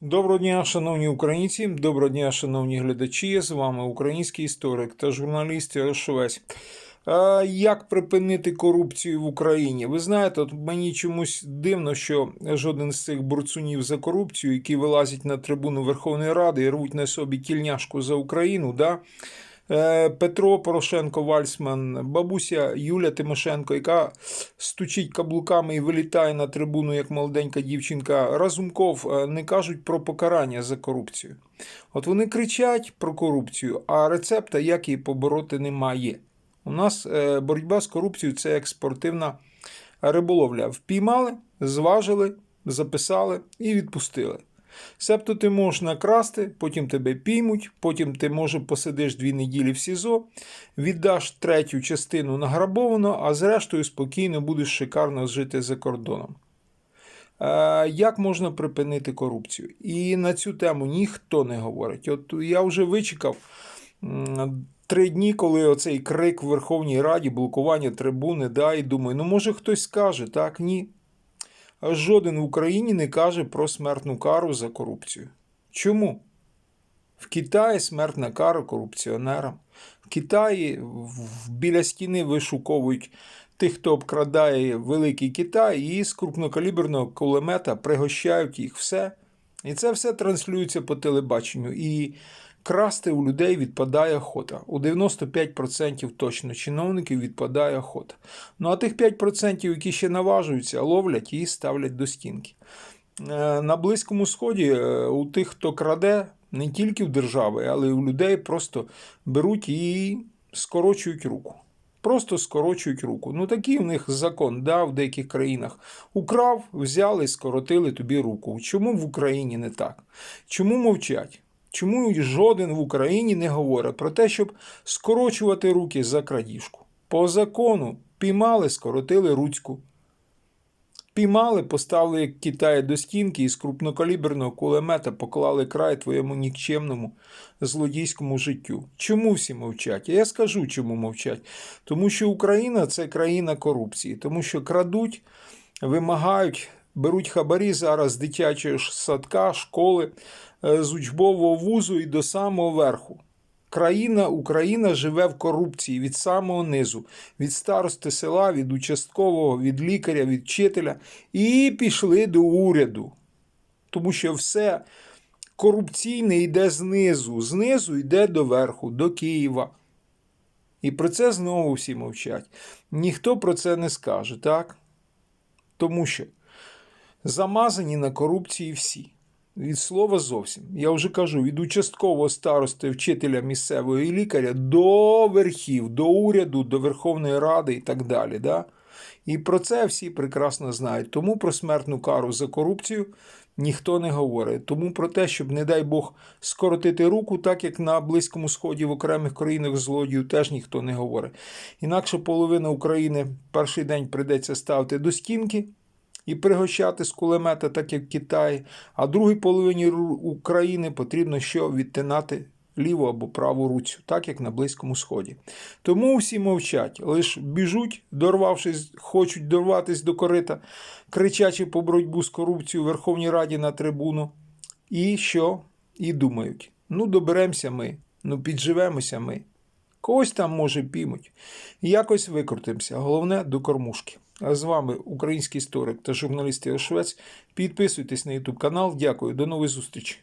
Доброго дня, шановні українці, доброго дня, шановні глядачі. З вами український історик та журналіст. Е, Як припинити корупцію в Україні? Ви знаєте, от мені чомусь дивно, що жоден з цих борцунів за корупцію, які вилазять на трибуну Верховної Ради і рвуть на собі тільняшку за Україну, да? Е, Петро Порошенко Вальсман, бабуся Юля Тимошенко, яка стучить каблуками і вилітає на трибуну як молоденька дівчинка. Разумков е, не кажуть про покарання за корупцію. От вони кричать про корупцію, а рецепта, як її побороти, немає. У нас е, боротьба з корупцією це як спортивна риболовля. Впіймали, зважили, записали і відпустили. Себто ти можеш накрасти, потім тебе піймуть, потім ти, може, посидиш дві неділі в СІЗО, віддаш третю частину награбовано, а зрештою спокійно будеш шикарно жити за кордоном. Е, Як можна припинити корупцію? І на цю тему ніхто не говорить. От я вже вичекав три дні, коли оцей крик в Верховній Раді, блокування трибуни, да, і думаю, ну може хтось скаже, так? Ні. Жоден в Україні не каже про смертну кару за корупцію. Чому? В Китаї смертна кара корупціонерам. В Китаї біля стіни вишуковують тих, хто обкрадає великий Китай, і з крупнокаліберного кулемета пригощають їх все. І це все транслюється по телебаченню. І красти у людей відпадає охота. У 95% точно чиновників відпадає охота. Ну а тих 5%, які ще наважуються, ловлять і ставлять до стінки. Е, На Близькому Сході е, у тих, хто краде, не тільки в держави, але й у людей просто беруть і скорочують руку. Просто скорочують руку. Ну такий у них закон, да, в деяких країнах. Украв, взяли скоротили тобі руку. Чому в Україні не так? Чому мовчать? Чому жоден в Україні не говорить про те, щоб скорочувати руки за крадіжку? По закону піймали, скоротили руцьку. Піймали, поставили як Китай до стінки і з крупнокаліберного кулемета поклали край твоєму нікчемному злодійському життю. Чому всі мовчать? Я скажу, чому мовчать. Тому що Україна це країна корупції, тому що крадуть, вимагають, беруть хабарі зараз з дитячого садка, школи, е, з учбового вузу і до самого верху. Країна Україна живе в корупції від самого низу, від старости села, від участкового, від лікаря, від вчителя, і пішли до уряду. Тому що все корупційне йде знизу, знизу йде до верху, до Києва. І про це знову всі мовчать. Ніхто про це не скаже, так? Тому що замазані на корупції всі. Від слова зовсім. Я вже кажу, від участкового старости, вчителя місцевого і лікаря до верхів, до уряду, до Верховної Ради і так далі. Да? І про це всі прекрасно знають. Тому про смертну кару за корупцію ніхто не говорить. Тому про те, щоб, не дай Бог, скоротити руку, так як на Близькому Сході в окремих країнах злодіїв, теж ніхто не говорить. Інакше половина України перший день прийдеться ставити до стінки і пригощати з кулемета, так як в Китаї, а другій половині України потрібно що відтинати ліву або праву руцю, так як на Близькому Сході. Тому всі мовчать, лиш біжуть, дорвавшись, хочуть дорватись до корита, кричачи по боротьбу з корупцією в Верховній Раді на трибуну. І що? І думають: ну доберемося ми, ну підживемося ми. Когось там, може, піймуть. Якось викрутимося. Головне до кормушки. А з вами український історик та журналіст Швець. Підписуйтесь на YouTube канал. Дякую. До нових зустрічей.